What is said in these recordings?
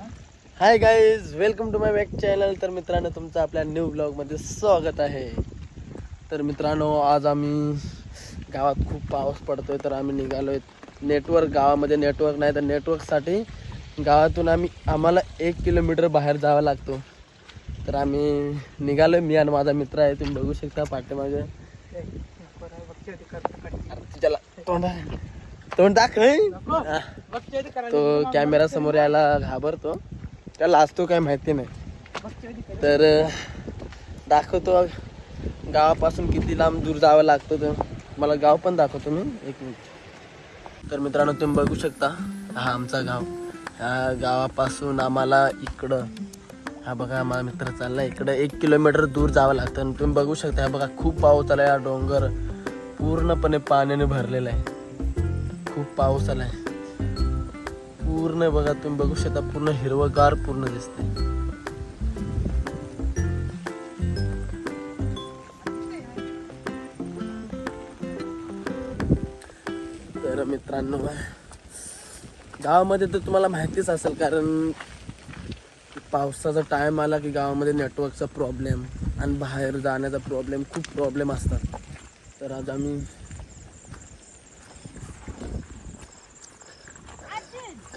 Hi guys welcome to my back channel तर मित्रांनो तुमचं आपल्या न्यू ब्लॉगमध्ये स्वागत आहे. तर मित्रांनो आज आम्ही गावात खूप पाऊस पडतोय तर आम्ही निघालोय नेटवर्क गावामध्ये नेटवर्क नाही तर नेटवर्कसाठी गावातून आम्ही आम्हाला एक किलोमीटर बाहेर जावं लागतो. तर आम्ही निघालोय मी आणि माझा मित्र आहे तुम्ही बघू शकता पाठीमागे. अरे तुझ्याला तोंड तोंड दाखव. हा. तो कॅमेरा समोर यायला घाबरतो. त्याला लाजतो काय माहिती नाही. तर दाखवतो. गावापासून किती लांब दूर जावं लागतं तर. मला गाव पण दाखवतो मी. एक मिनिट. तर मित्रांनो तुम्ही बघू शकता हा आमचा गाव. ह्या गावापासून आम्हाला इकडं हा बघा माझा मित्र चालला इकडं एक किलोमीटर दूर जावं लागतं. आणि तुम्ही बघू शकता हा बघा खूप पाऊस आला हा डोंगर पूर्णपणे पाण्याने भरलेला आहे. खूप पाऊस आलाय. पूर्ण बघा तुम्ही बघू शकता पूर्ण हिरवगार पूर्ण दिसते तर मित्रांनो गावामध्ये तर तुम्हाला माहितीच असेल कारण पावसाचा टाईम आला की गावामध्ये नेटवर्कचा प्रॉब्लेम आणि बाहेर जाण्याचा प्रॉब्लेम खूप प्रॉब्लेम असतात. तर आज आम्ही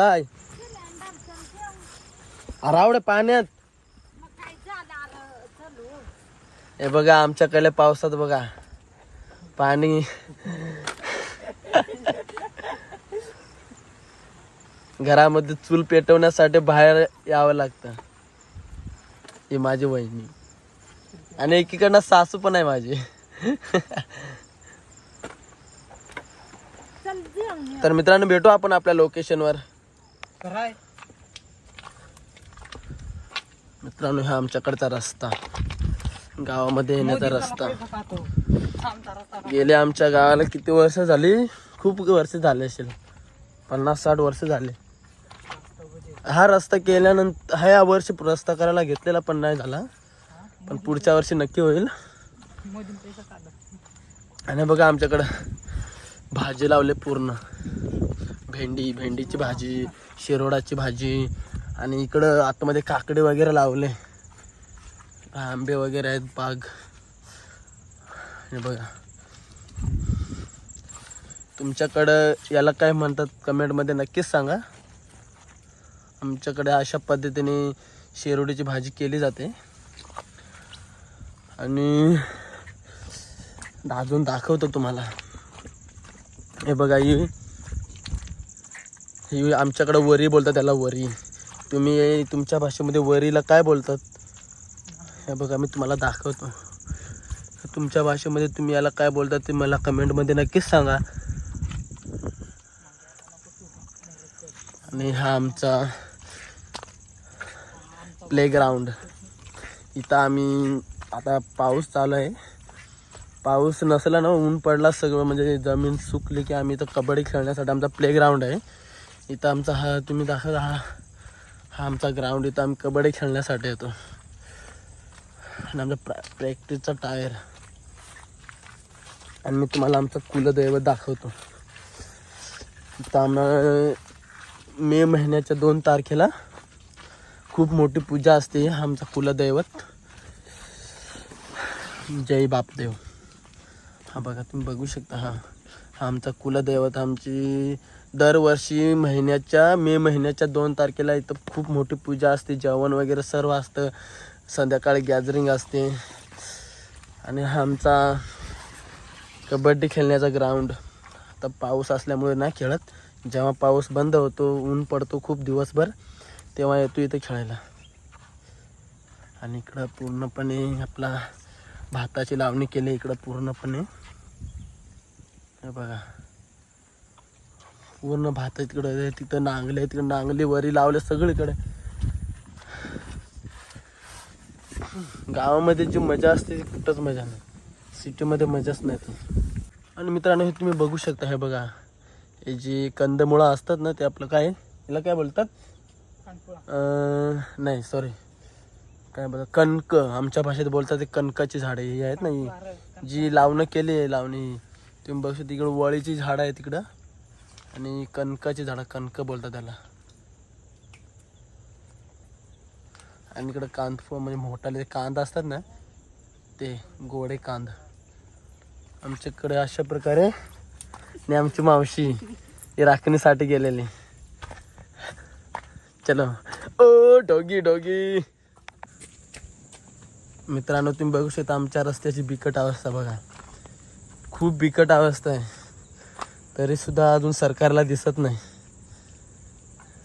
काय? रावडे पाण्यात. हे बघा आमच्याकडे पावसात बघा. पाणी. घरामध्ये चूल पेटवण्यासाठी बाहेर यावं लागतं. ही माझी वहिनी. आणि एकीकडनं सासू पण आहे माझी. तर मित्रांनो भेटू आपण आपल्या लोकेशनवर मित्रांनो हा आमच्याकडचा रस्ता. गावामध्ये येण्याचा रस्ता. गेले आमच्या गावाला किती वर्ष झाली? खूप वर्ष झाले असेल. पन्नास साठ वर्ष झाले. हा रस्ता केल्यानंतर हा या वर्षी रस्ता करायला घेतलेला पण नाही झाला. पण पुढच्या वर्षी नक्की होईल. आणि बघा आमच्याकडं भाजी लावले पूर्ण. भेंडी भेंडीची भाजी शिरोडाची भाजी आणि इकडं आतमध्ये काकडे वगैरे लावले. आंबे वगैरे आहेत बाग. हे बघा. तुमच्याकडं याला काय म्हणतात कमेंटमध्ये नक्कीच सांगा. आमच्याकडे अशा पद्धतीने शेरोडीची भाजी केली जाते. आणि अजून दाखवतो तुम्हाला. हे बघा ही ही आमच्याकडं वरी बोलतात त्याला वरी. तुम्ही तुमच्या भाषेमध्ये वरीला काय बोलतात? हे बघा मी तुम्हाला दाखवतो. तुमच्या भाषेमध्ये तुम्ही याला काय बोलतात ते मला कमेंटमध्ये नक्कीच सांगा. आणि हा आमचा प्लेग्राऊंड इथं आम्ही आता पाऊस चालू आहे. पाऊस नसला ना ऊन पडला सगळं. म्हणजे जमीन सुकली की आम्ही इथं कबड्डी खेळण्यासाठी आमचा प्लेग्राऊंड आहे. इथं आमचा हा तुम्ही दाखवत हा हा आमचा ग्राउंड इथं आम्ही कबड्डी खेळण्यासाठी येतो. आणि आमचा प्रॅ प्रॅक्टिसचा टायर आणि मी तुम्हाला आमचं कुलदैवत दाखवतो. इथं आम्हाला मे महिन्याच्या दोन तारखेला खूप मोठी पूजा असते आमचा कुलदैवत. जय बापदेव. हा बघा तुम्ही बघू शकता हा. हा आमचा कुलदैवत आमची दरवर्षी महिन्याच्या मे महिन्याच्या दोन तारखेला इथं खूप मोठी पूजा असते. जेवण वगैरे सर्व असतं. संध्याकाळी गॅदरिंग असते. आणि आमचा कबड्डी खेळण्याचा ग्राउंड. आता पाऊस असल्यामुळे नाही खेळत. जेव्हा पाऊस बंद होतो ऊन पडतो खूप दिवसभर तेव्हा येतो इथं खेळायला. आणि इकडं पूर्णपणे आपला भाताची लावणी केली. इकडं पूर्णपणे. हे बघा. पूर्ण भात तिकडं तिथं नांगले तिकडं नांगली वरी लावले सगळीकडे. गावामध्ये जी मजा असते ती कुठंच मजा नाही. सिटीमध्ये मजाच नाही ती आणि मित्रांनो हे तुम्ही बघू शकता हे बघा. हे जी कंदमुळं असतात ना ते आपलं काय? याला काय बोलतात? अं, नाही सॉरी काय बोलतात? कणक. आमच्या भाषेत बोलतात ते कणकाची झाडे ही आहेत ना जी लावणं केली आहे लावणी. तुम्ही बघू शकता तिकडं वळीची झाडं आहे तिकडं. आणि कणकाची झाडं कणक बोलतात त्याला. आणि इकडं कांद फ- म्हणजे मोठाले कांद असतात ना ते गोडे कांद. आमच्याकडे अशा प्रकारे आणि आमची मावशी हे राखणीसाठी गेलेली. चलो. ओ डोगी डोगी. मित्रांनो तुम्ही बघू शकता आमच्या रस्त्याची बिकट अवस्था बघा. खूप बिकट अवस्था आहे. तरीसुद्धा अजून सरकारला दिसत नाही.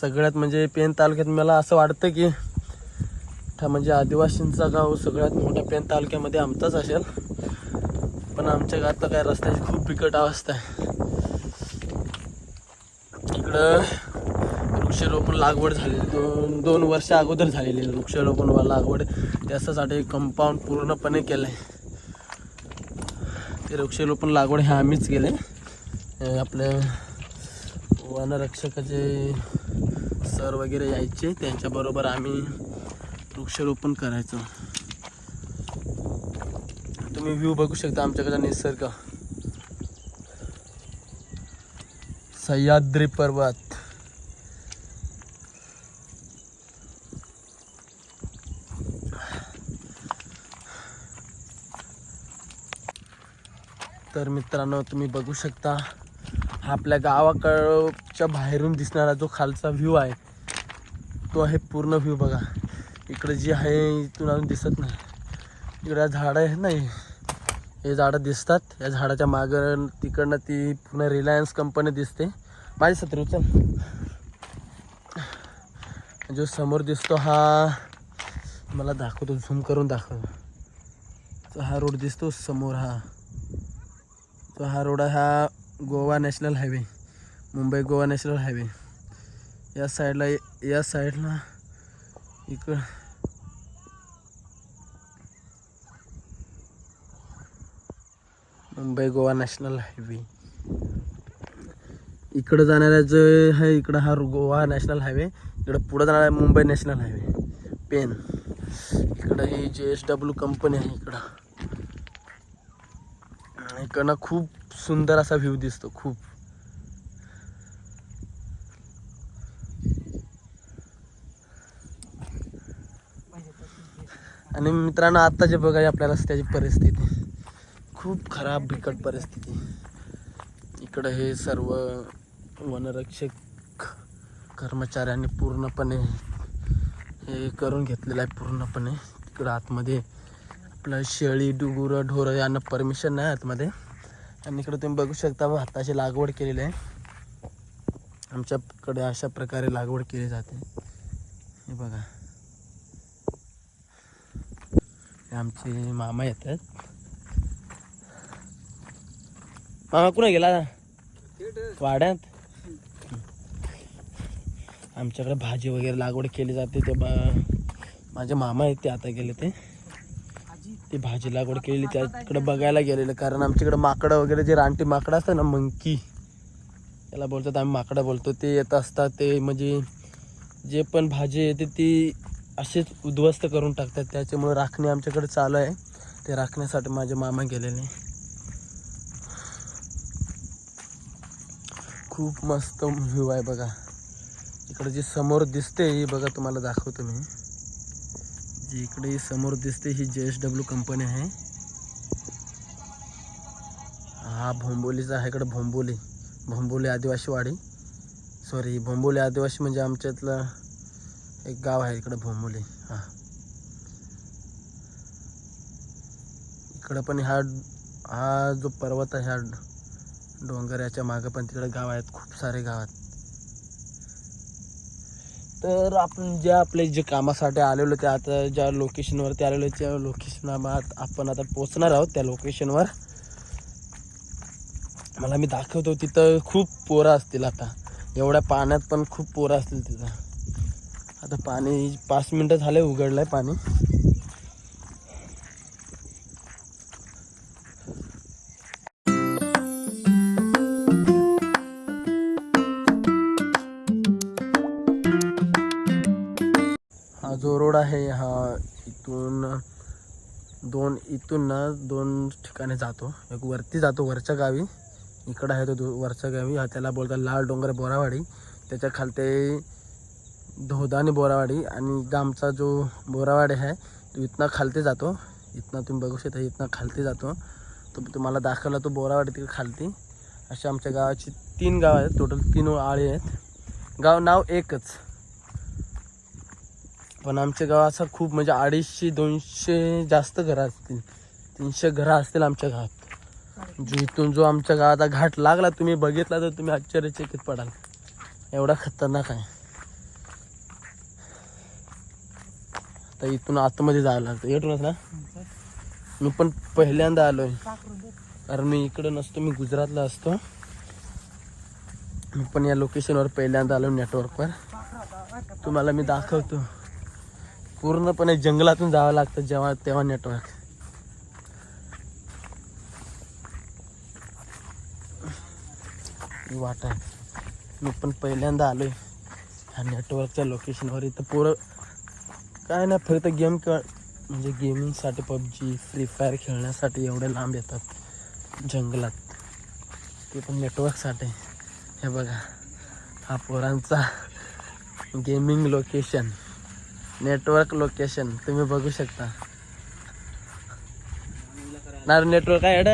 सगळ्यात म्हणजे पेन तालुक्यात मला असं वाटतं की म्हणजे आदिवासींचा गाव सगळ्यात मोठा पेन तालुक्यामध्ये आमचाच असेल. पण आमच्या गावात काय रस्त्याची खूप बिकट अवस्था आहे. इकडं वृक्षारोपण लागवड झालेली दोन दोन वर्ष अगोदर झालेली वृक्षारोपण व लागवड. त्याच्यासाठी कंपाऊंड पूर्णपणे केलं आहे ते वृक्षारोपण लागवड हे आम्हीच केले आपल्या आपले वनरक्षकाचे सर वगैरे यायचे. त्यांच्याबरोबर आम्ही वृक्षारोपण करायचो. तुम्ही व्ह्यू बघू शकता आमच्याकडे निसर्ग. सह्याद्री पर्वत. तर मित्रांनो तुम्ही बघू शकता आपल्या गावाकडच्या बाहेरून दिसणारा जो खालचा व्ह्यू आहे तो आहे पूर्ण व्ह्यू बघा. इकडे जी आहे इथून अजून दिसत नाही. इकडे झाडं आहेत नाही हे. झाडं दिसतात. या झाडाच्या मागं तिकडनं ती पुन्हा रिलायन्स कंपनी दिसते. माझी सत्र उचल जो समोर दिसतो हा मला दाखवतो झूम करून दाखवतो हा रोड दिसतो समोर हा. तो हा रोड हा Goa national highway Mumbai Goa national highway. या साईडला या साईडला इकड. Mumbai Goa national highway. इकडं जाणारा जो आहे इकडं हा गोवा नॅशनल हायवे. इकडं पुढं जाणारा मुंबई नॅशनल हायवे. पेन. इकडं ही जे एस डब्ल्यू कंपनी आहे इकडं. इकडनं खूप सुंदर असा व्ह्यू दिसतो खूप. आणि मित्रांनो आता जे बघा आपल्या रस्त्याची परिस्थिती. खूप खराब बिकट परिस्थिती. इकडं हे सर्व वनरक्षक कर्मचाऱ्यांनी पूर्णपणे हे करून घेतलेलं आहे पूर्णपणे. तिकडं आतमध्ये आपलं शेळी डुगुरं ढोरं यांना परमिशन नाही आतमध्ये. आणि इकडं तुम्ही बघू शकता भाताची लागवड केलेली आहे. आमच्याकडे अशा प्रकारे लागवड केली जाते. हे बघा. आमचे मामा येतात. मामा कुठे गेला? वाड्यात? आमच्याकडे भाजी वगैरे लागवड केली जाते. ते माझे मामा आहेत ते आता गेले ते. ती भाजी लागवड केलेली त्याकडे बघायला गेलेलं. कारण आमच्याकडे माकडं वगैरे जे रानटी माकडं असतं ना मंकी त्याला बोलतात आम्ही माकडं बोलतो. ते येत असतात ते म्हणजे जे पण भाजी येते ती असेच उद्ध्वस्त करून टाकतात. त्याच्यामुळे राखणे आमच्याकडे चालू आहे. ते राखण्यासाठी माझे मामा गेलेले. खूप मस्त व्ह्यू आहे बघा. इकडे जे समोर दिसते बघा तुम्हाला दाखवतो मी. जी इकडे समोर दिसते ही जे एस डब्ल्यू कंपनी आहे. हा भोंबोलीचा आहे इकडे भोंबोली. भोंबोली आदिवासी वाडी. सॉरी भोंबोली आदिवासी म्हणजे आमच्यातलं एक गाव आहे इकडं भोंबोली. हां. इकडं पण हा हा जो पर्वत आहे हा डोंगर याच्या मागं पण तिकडे गाव आहेत. खूप सारे गाव आहेत. तर आपण ज्या आपले जे कामासाठी आलेलो ते आता ज्या लोकेशनवर ते आलेलो त्या लोकेशन आपण आता पोचणार आहोत त्या लोकेशनवर मला मी दाखवतो तिथं खूप पोरं असतील आता. एवढ्या पाण्यात पण खूप पोरं असतील तिथं. आता पाणी पाच मिनटं झाले आहे पाणी. रोड आहे हा इथून दोन इथून ना दोन ठिकाणी जातो. एक वरती जातो वरच्या गावी. इकडं आहे तो वरच्या गावी. हा त्याला बोलतात लाल डोंगर बोरावाडी. त्याच्या खालते धोदा आणि बोरावाडी. आणि गामचा जो बोरावाडी आहे तो इथनं खालती जातो. इथनं तुम्ही बघू शकता इथनं खालती जातो. तो तुम्हाला दाखवला तो बोरावाडी तिकडे खालती. अशा आमच्या गावाची तीन गाव आहेत. टोटल तीन आळी आहेत. गाव नाव एकच. पण आमच्या गावात असं खूप म्हणजे अडीचशे दोनशे जास्त घरं असतील. तीनशे घरं असतील आमच्या गावात. जो इथून जो आमच्या गावाचा घाट लागला तुम्ही बघितला तर तुम्ही आश्चर्यचकित पडाल. एवढा खतरनाक आहे. आता इथून आतमध्ये जावं लागतं. येतूनच ना? मी पण पहिल्यांदा आलोय. कारण मी इकडं नसतो मी गुजरातला असतो. मी पण या लोकेशनवर पहिल्यांदा आलो नेटवर्कवर तुम्हाला मी दाखवतो. पूर्णपणे जंगलातून जावं लागतं जेव्हा तेव्हा नेटवर्क वाट आहे. मी पण पहिल्यांदा आलोय ह्या नेटवर्कच्या लोकेशनवर इथं पोरं काय नाही फक्त गेम खेळ म्हणजे गेमिंगसाठी पबजी फ्री फायर खेळण्यासाठी एवढे लांब येतात जंगलात. ते पण नेटवर्कसाठी हे बघा हा पोरांचा गेमिंग लोकेशन नेटवर्क लोकेशन तुम्ही बघू शकता. ना नेटवर्क आहे अड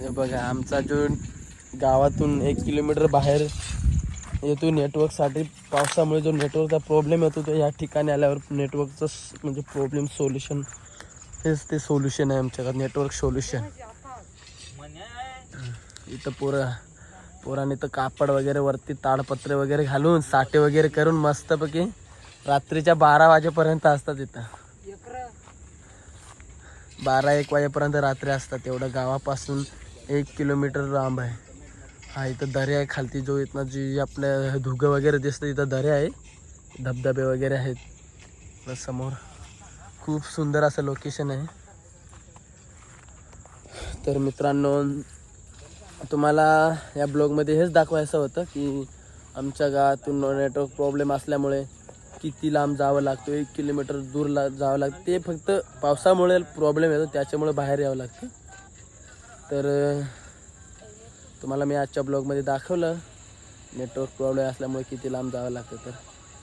हे बघा आमचा जो गावातून एक किलोमीटर बाहेर येतो नेटवर्कसाठी पावसामुळे जो नेटवर्कचा प्रॉब्लेम येतो तो या ठिकाणी आल्यावर नेटवर्कचं म्हणजे प्रॉब्लेम सोल्युशन हेच ते सोल्युशन आहे आमच्याकडे नेटवर्क सोल्युशन इथं पोरं पोरांनी तर कापड वगैरे वरती ताडपत्रे वगैरे घालून साठे वगैरे करून मस्तपैकी रात्रीच्या बारा वाजेपर्यंत असतात इथं बारा एक वाजेपर्यंत रात्री असतात. एवढं गावापासून एक किलोमीटर लांब आहे. हा इथं दर्या आहे खालती जो इथनं जी आपल्या धुगं वगैरे दिसतं इथं दर्या आहे. धबधबे वगैरे आहेत. समोर खूप सुंदर असं लोकेशन आहे. तर मित्रांनो तुम्हाला या ब्लॉगमध्ये हेच दाखवायचं होतं की आमच्या गावातून नेटवर्क प्रॉब्लेम असल्यामुळे किती लांब जावं लागतं एक किलोमीटर दूर ला जावं लागतं. ते फक्त पावसामुळे प्रॉब्लेम येतो त्याच्यामुळे बाहेर यावं लागतं. तर तुम्हाला मी आजच्या ब्लॉगमध्ये दाखवलं नेटवर्क प्रॉब्लेम असल्यामुळे किती लांब जावं लागतं. तर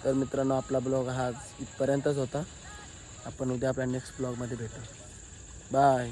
तर मित्रांनो आपला ब्लॉग हा इथपर्यंतच होता. आपण उद्या आपल्या नेक्स्ट ब्लॉगमध्ये भेटू. बाय